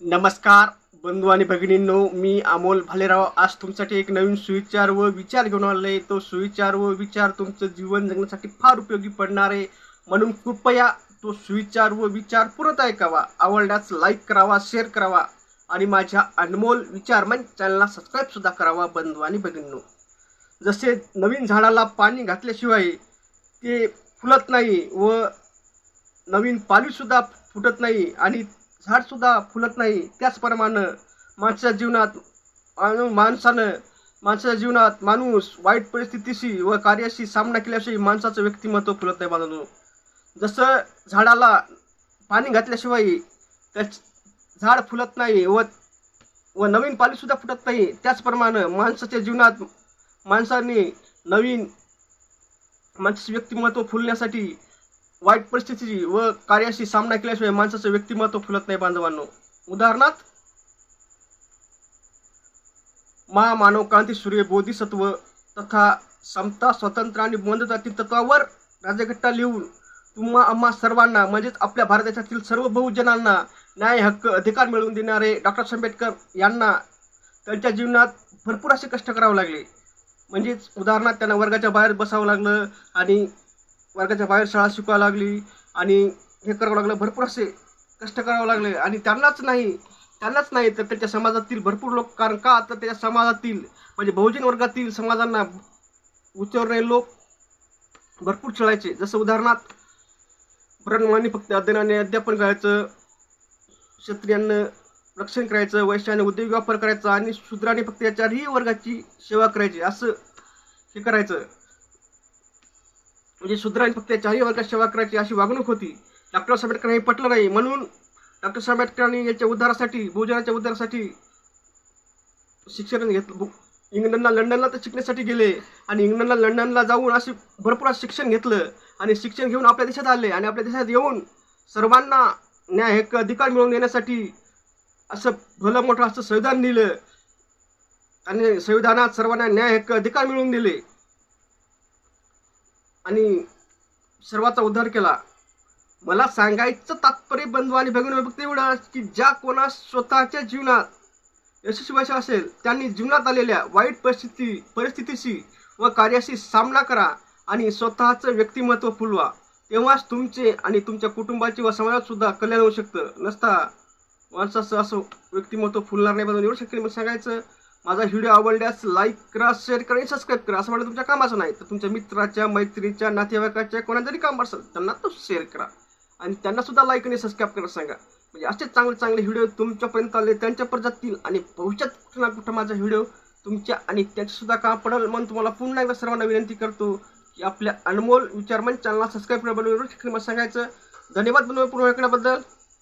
नमस्कार बंधू आणि भगिनींनो मी अमोल भालेराव. आज तुमच्यासाठी एक नवीन सुविचार व विचार घेऊन आले तो सुविचार व विचार तुमचं जीवन जगण्यासाठी फार उपयोगी पडणार आहे. म्हणून कृपया तो सुविचार व विचार पुरत ऐकावा. आवडल्यास लाईक करावा शेअर करावा आणि माझ्या अनमोल विचार मन चॅनलला सबस्क्राईब सुद्धा करावा बंधू आणि भगिनींनो. जसे नवीन झाडाला पाणी घातल्याशिवाय ते फुलत नाही व नवीन पालवीसुद्धा फुटत नाही आणि झाडसुद्धा फुलत नाही. त्याचप्रमाणे माणसाच्या जीवनात माणू- माणसानं माणसाच्या जीवनात माणूस वाईट परिस्थितीशी व कार्याशी सामना केल्याशिवाय माणसाचं व्यक्तिमत्व फुलत नाही बाजू जसं झाडाला पाणी घातल्याशिवाय त्या झाड फुलत नाही व व नवीन पालीसुद्धा फुटत नाही त्याचप्रमाणे माणसाच्या जीवनात माणसाने नवीन माणसाचे व्यक्तिमत्व फुलण्यासाठी वाईट परिस्थितीची व कार्याशी सामना केल्याशिवाय माणसाचं व्यक्तिमत्व फुलत नाही बांधवांनो. उदाहरणार्थ महामानव क्रांती सूर्य बोधिसत्व तथा समता स्वतंत्र आणि बंधुतातील तत्वावर राजघट्टा लिहून तुम्हा आम्हा सर्वांना म्हणजेच आपल्या भारत देशातील सर्व बहुजनांना न्याय हक्क अधिकार मिळवून देणारे डॉक्टर आंबेडकर यांना त्यांच्या जीवनात भरपूर असे कष्ट करावे लागले. म्हणजेच उदाहरणार्थ त्यांना वर्गाच्या बाहेर बसावं लागलं आणि वर्गाच्या बाहेर शाळा शिकवायला लागली आणि हे करावं लागलं भरपूर असे कष्ट करावं लागले. आणि त्यांनाच नाही त्यांनाच नाही तर त्याच्या समाजातील भरपूर लोक कारण का? तर त्याच्या समाजातील म्हणजे बहुजन वर्गातील समाजांना उच्चवर्णीय लोक भरपूर छळायचे जसं उदाहरणार्थ ब्रह्माने फक्त अध्ययनाने अध्यापन करायचं क्षत्रियांना रक्षण करायचं वैश्याने उद्योग व्यापार करायचा आणि शूद्राने फक्त या वर्गाची सेवा करायची असं हे करायचं. म्हणजे शूद्रांनी फक्त चारही वर्गात सेवा करायची अशी वागणूक होती. डॉक्टर आंबेडकर हे पटलं नाही म्हणून डॉक्टर आंबेडकरांनी याच्या उद्धारासाठी बहुजनाच्या उद्धारासाठी शिक्षण घेतलं बु- इंग्लंडला लंडनला तर शिकण्यासाठी गेले आणि इंग्लंडला लंडनला जाऊन असे भरपूर असं शिक्षण घेतलं आणि शिक्षण घेऊन आपल्या देशात आले आणि आपल्या देशात येऊन सर्वांना न्याय हक्क अधिकार मिळवून देण्यासाठी असं भलं मोठं असं संविधान दिलं. आणि संविधानात सर्वांना न्याय हक्क अधिकार मिळवून दिले. आणि सर्वाचा उद्धार केला. मला सांगायचं तात्पर्य बंधू आणि भगिनी फक्त एवढं की ज्या कोणा स्वतःच्या जीवनात यशस्वी व्हायचं असेल त्यांनी जीवनात आलेल्या वाईट परिस्थिती परिस्थितीशी व कार्याशी सामना करा आणि स्वतःचं व्यक्तिमत्व फुलवा. तेव्हाच तुमचे आणि तुमच्या कुटुंबाचे व समाजातसुद्धा कल्याण होऊ शकतं. नसता माणसाचं असं व्यक्तिमत्व फुलणार नाही बघून एवढं शक्य सांगायचं माझा व्हिडिओ आवडल्यास लाईक करा शेअर करा आणि सबस्क्राईब करा. असं म्हणलं तुमच्या कामाचं नाही तर तुमच्या मित्राच्या मैत्रीच्या नातेवाईकाच्या कोणातरी काम असेल त्यांना तो शेअर करा. आणि त्यांना सुद्धा लाईक आणि सबस्क्राईब करा सांगा. म्हणजे असे चांगले चांगले व्हिडिओ तुमच्यापर्यंत आले त्यांच्यापर्यंत जातील आणि भविष्यात कुठं ना कुठं माझा व्हिडिओ तुमच्या आणि त्याच्यासुद्धा काम पडेल म्हणून तुम्हाला पुन्हा एकदा सर्वांना विनंती करतो की आपल्या अनमोल विचारमन चॅनलला सबस्क्राईब करा. बनवून सांगायचं. धन्यवाद बनवून पूर्ण ऐकण्याबद्दल.